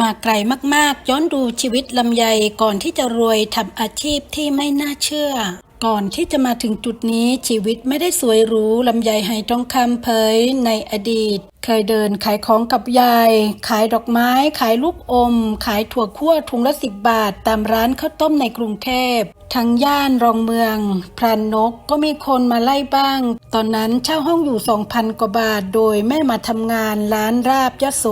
มาไกลมากๆ ย้อนดูชีวิตลำไยก่อนที่จะรวยทำอาชีพที่ไม่น่าเชื่อ ก่อนที่จะมาถึงจุดนี้ชีวิตไม่ได้สวยหรูลำไยไหทองคำเผยในอดีต เคยเดินขายของกับยาย ขายดอกไม้ ขายลูกอม ขายถั่วคั่วถุงละสิบบาท ตามร้านข้าวต้มในกรุงเทพทั้งย่านรองเมือง พรานนกก็มีคนมาไล่บ้าง ตอนนั้นเช่าห้องอยู่ 2,000 กว่าบาท โดยแม่มาทำงานร้านราบยะโส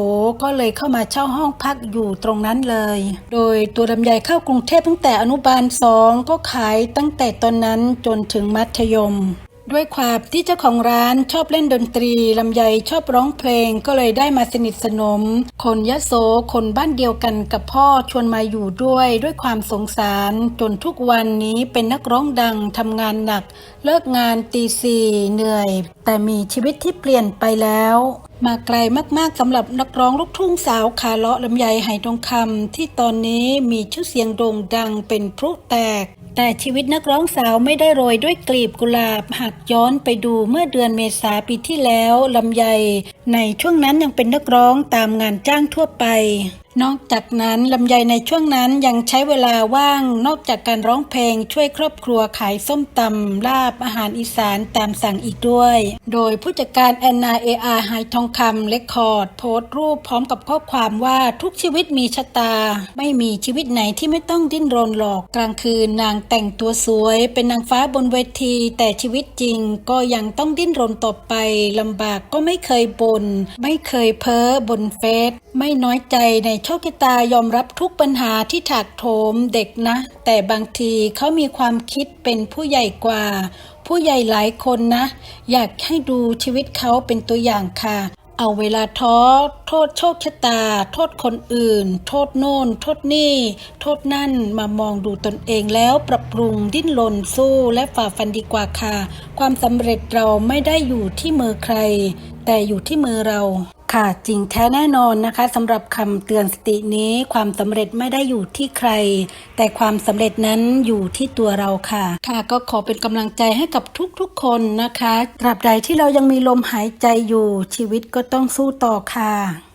ก็เลยเข้ามาเช่าห้องพักอยู่ตรงนั้นเลย โดยตัวลำไยเข้ากรุงเทพตั้งแต่อนุบาลสองก็ขายตั้งแต่ตอนนั้นจนถึงมัธยม ด้วยความที่เจ้าของร้านชอบเล่นดนตรีลำไยชอบร้องเพลงก็เลยได้มาสนิทสนม คนยโสคนบ้านเดียวกันกับพ่อชวนมาอยู่ด้วยด้วยความสงสารจนทุกวันนี้เป็นนักร้องดังทำงานหนัก เลิกงานตีสี่เหนื่อย แต่มีชีวิตที่เปลี่ยนไปแล้วมาไกลมากๆสำหรับนักร้องลูกทุ่งสาวขาเลาะลำไยไหทองคำที่ตอนนี้มีชื่อเสียงโด่งดังเป็นพลุแตก แต่ชีวิตนักร้องสาวไม่ได้โรยด้วยกลีบกุหลาบ หากย้อนไปดูเมื่อเดือนเมษาปีที่แล้วลำไย ในช่วงนั้นยังเป็นนักร้องตามงานจ้างทั่วไปนอกจากนั้นลำไยในช่วงนั้นยังใช้เวลาว่าง นอกจากการร้องเพลงช่วยครอบครัวขายส้มตำลาบอาหารอีสานตามสั่งอีกด้วย โดยผู้จัดการแอนนาเออาร์ไฮทองคำเลคคอร์ดโพสต์รูปพร้อมกับข้อความว่าทุกชีวิตมีชะตา ไม่มีชีวิตไหนที่ไม่ต้องดิ้นรนหรอก กลางคืนนางแต่งตัวสวย เป็นนางฟ้าบนเวที แต่ชีวิตจริงก็ยังต้องดิ้นรนต่อไปลำบากก็ไม่เคยบน่นไม่เคยเพ้อบนเฟซไม่น้อยใจในโชคชะตายอมรับทุกปัญหาที่ถาโถมเด็กนะ แต่บางทีเขามีความคิดเป็นผู้ใหญ่กว่า ผู้ใหญ่หลายคนนะ อยากให้ดูชีวิตเขาเป็นตัวอย่างค่ะ เอาเวลาท้อ โทษโชคชะตา โทษคนอื่น โทษโน่น โทษนี่ โทษนั่นมามองดูตนเองแล้วปรับปรุงดิ้นรนสู้และฝ่าฟันดีกว่าค่ะ ความสำเร็จเราไม่ได้อยู่ที่มือใคร แต่อยู่ที่มือเรา ค่ะจริงแท้แน่นอนนะคะสำหรับคำเตือนสตินี้ความสำเร็จไม่ได้อยู่ที่ใคร แต่ความสำเร็จนั้นอยู่ที่ตัวเราค่ะ ค่ะก็ขอเป็นกำลังใจให้กับทุกๆคนนะคะตราบใดที่เรายังมีลมหายใจอยู่ชีวิตก็ต้องสู้ต่อค่ะ